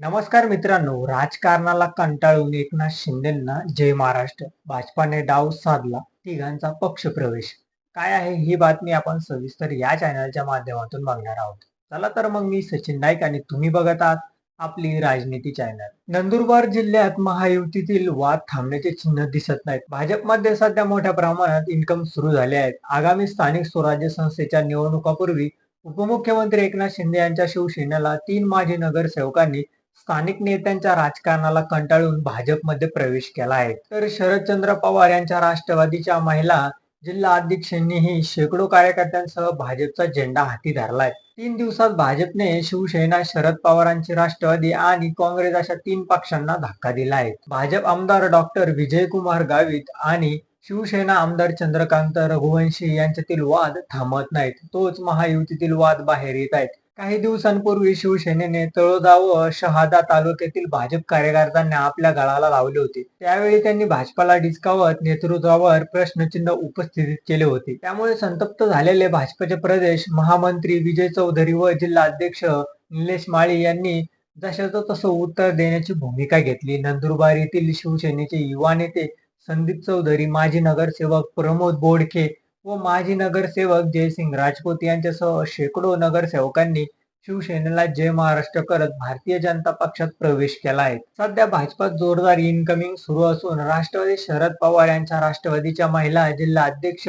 नमस्कार मित्रांनो राजकारणाला कंटाळून एकनाथ शिंदेना जय महाराष्ट्र. भाजपाने डाव साधला तिघांचा पक्ष प्रवेश काय आहे ही बातमी आपण सविस्तर या चॅनलच्या माध्यमातून बघणार आहोत. चला तर मग मी सचिन नाईक आणि तुम्ही बघत आहात आपली राजनीती चॅनल नंदुरबार जिल्ह्यात महायुतीतील वाद थांबण्याचे चिन्ह दिसत नाहीत. भाजपमध्ये सध्या मोठ्या प्रमाणात इन्कम सुरू झाले आहेत. आगामी स्थानिक स्वराज्य संस्थेच्या निवडणुकापूर्वी उपमुख्यमंत्री एकनाथ शिंदे यांच्या शिवसेनेला तीन माजी नगरसेवकांनी स्थानिक नेत्यांच्या राजकारणाला कंटाळून भाजपमध्ये प्रवेश केला आहे. तर शरदचंद्र पवार यांच्या राष्ट्रवादीच्या महिला जिल्हा अध्यक्षांनीही शेकडो कार्यकर्त्यांसह भाजपचा झेंडा हाती धरलाय. तीन दिवसात भाजपने शिवसेना शरद पवारांची राष्ट्रवादी आणि काँग्रेस अशा तीन पक्षांना धक्का दिला आहे. भाजप आमदार डॉक्टर विजयकुमार गावित आणि शिवसेना आमदार चंद्रकांत रघुवंशी यांच्यातील वाद थांबत नाहीत. तोच महायुतीतील वाद बाहेर येत आहेत. काही दिवसांपूर्वी शिवसेनेने तळोदा व शहादा तालुक्यातील भाजप कार्यकर्त्यांना आपल्या गळाला लावले होते. त्यावेळी त्यांनी भाजपाला डिस्कावत नेतृत्वावर प्रश्नचिन्ह उपस्थित केले होते. त्यामुळे संतप्त झालेले भाजपचे प्रदेश महामंत्री विजय चौधरी व जिल्हा अध्यक्ष निलेश माळी यांनी जशाचं तसं उत्तर देण्याची भूमिका घेतली. नंदुरबार येथील शिवसेनेचे युवा नेते संदीप चौधरी माजी नगरसेवक प्रमोद बोडके व माजी नगरसेवक जयसिंग राजपूत यांच्यासह शेकडो नगरसेवकांनी शिवसेनेला जय महाराष्ट्र करत भारतीय जनता पक्षात प्रवेश केला आहे. सध्या भाजपात जोरदार इनकमिंग सुरू असून राष्ट्रवादी शरद पवार यांच्या राष्ट्रवादीच्या महिला जिल्हा अध्यक्ष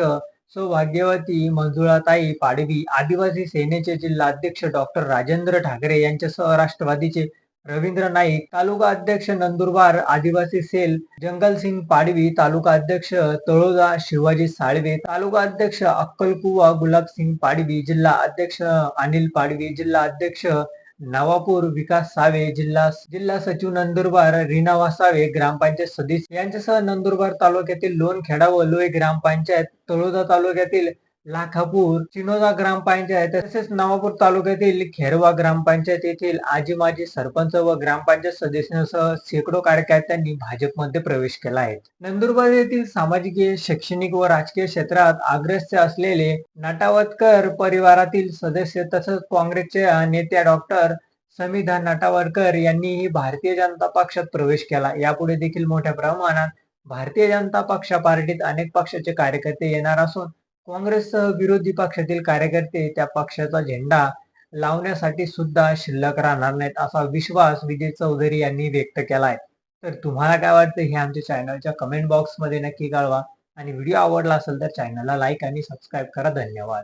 सौभाग्यवती मंजुळाताई पाडवी आदिवासी सेनेचे जिल्हा अध्यक्ष डॉक्टर राजेंद्र ठाकरे यांच्यासह राष्ट्रवादीचे रवींद्र नाईक तालुका अध्यक्ष नंदुरबार आदिवासी सेल जंगलसिंग पाडवी तालुका अध्यक्ष तळोदा शिवाजी साळवे तालुका अध्यक्ष अक्कलकुवा गुलाबसिंग पाडवी जिल्हा अध्यक्ष अनिल पाडवी जिल्हा अध्यक्ष नवापूर विकास सावे जिल्हा जिल्हा सचिव नंदुरबार रीना वासावे ग्रामपंचायत सदस्य यांच्यासह नंदुरबार तालुक्यातील लोणखेडा व लोहे ग्रामपंचायत तळोदा तालुक्यातील लाखापूर चिनोदा ग्रामपंचायत तसेच नवापूर तालुक्यातील खेरवा ग्रामपंचायत येथील आजी माजी सरपंच व ग्रामपंचायत सदस्यांसह शेकडो कार्यकर्त्यांनी भाजपमध्ये प्रवेश केला आहे. नंदुरबार येथील सामाजिक शैक्षणिक व राजकीय क्षेत्रात अग्रस्य असलेले नाटावतकर परिवारातील सदस्य तसंच काँग्रेसचे नेत्या डॉक्टर समीधा नाटावरकर यांनीही भारतीय जनता पक्षात प्रवेश केला. यापुढे देखील मोठ्या प्रमाणात भारतीय जनता पक्ष पार्टीत अनेक पक्षाचे कार्यकर्ते येणार असून काँग्रेस विरोधी पक्षातील कार्यकर्ते त्या पक्षाचा झेंडा लावण्यासाठी सुद्धा शिल्लक राहणार नाहीत असा विश्वास विजय चौधरी यांनी व्यक्त केला आहे तर तुम्हाला काय वाटतं हे आमच्या चॅनलच्या कमेंट बॉक्समध्ये नक्की कळवा. आणि व्हिडिओ आवडला असेल तर चॅनलला लाईक आणि सबस्क्राईब करा. धन्यवाद.